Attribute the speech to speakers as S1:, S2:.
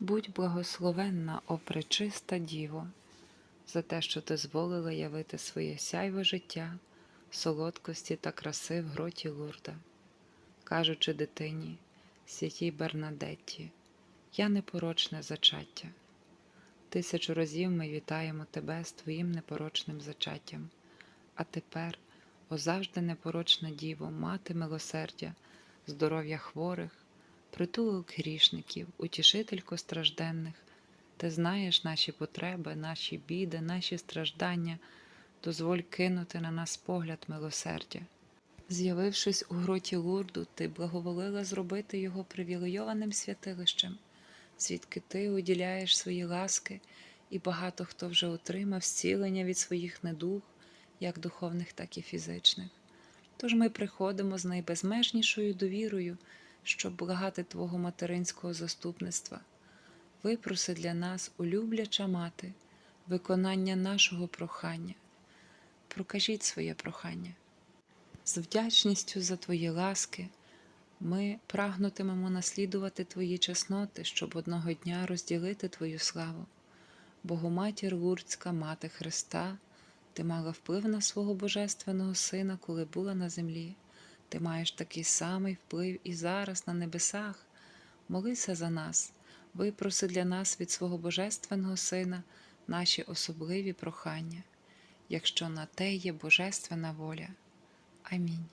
S1: Будь благословенна, о пречиста Діво, за те, що ти зволила явити своє сяйве життя, солодкості та краси в гроті Лурда, кажучи дитині, святій Бернадетті, я непорочне зачаття. Тисячу разів ми вітаємо тебе з твоїм непорочним зачаттям, а тепер, о завжди непорочна Діво, мати милосердя, здоров'я хворих, притулок грішників, утішителько стражденних, ти знаєш наші потреби, наші біди, наші страждання, дозволь кинути на нас погляд милосердя. З'явившись у гроті Лурду, ти благоволила зробити його привілейованим святилищем, звідки ти уділяєш свої ласки, і багато хто вже отримав зцілення від своїх недуг, як духовних, так і фізичних. Тож ми приходимо з найбезмежнішою довірою, щоб благати Твого материнського заступництва. Випроси для нас, улюбляча мати, виконання нашого прохання. Прокажіть своє прохання. З вдячністю за Твої ласки ми прагнутимемо наслідувати Твої чесноти, щоб одного дня розділити Твою славу. Богоматір Лурцька, Мати Христа, ти мала вплив на свого Божественного Сина, коли була на землі. Ти маєш такий самий вплив і зараз на небесах. Молися за нас, випроси для нас від свого Божественного Сина наші особливі прохання, якщо на те є Божественна воля. Амінь.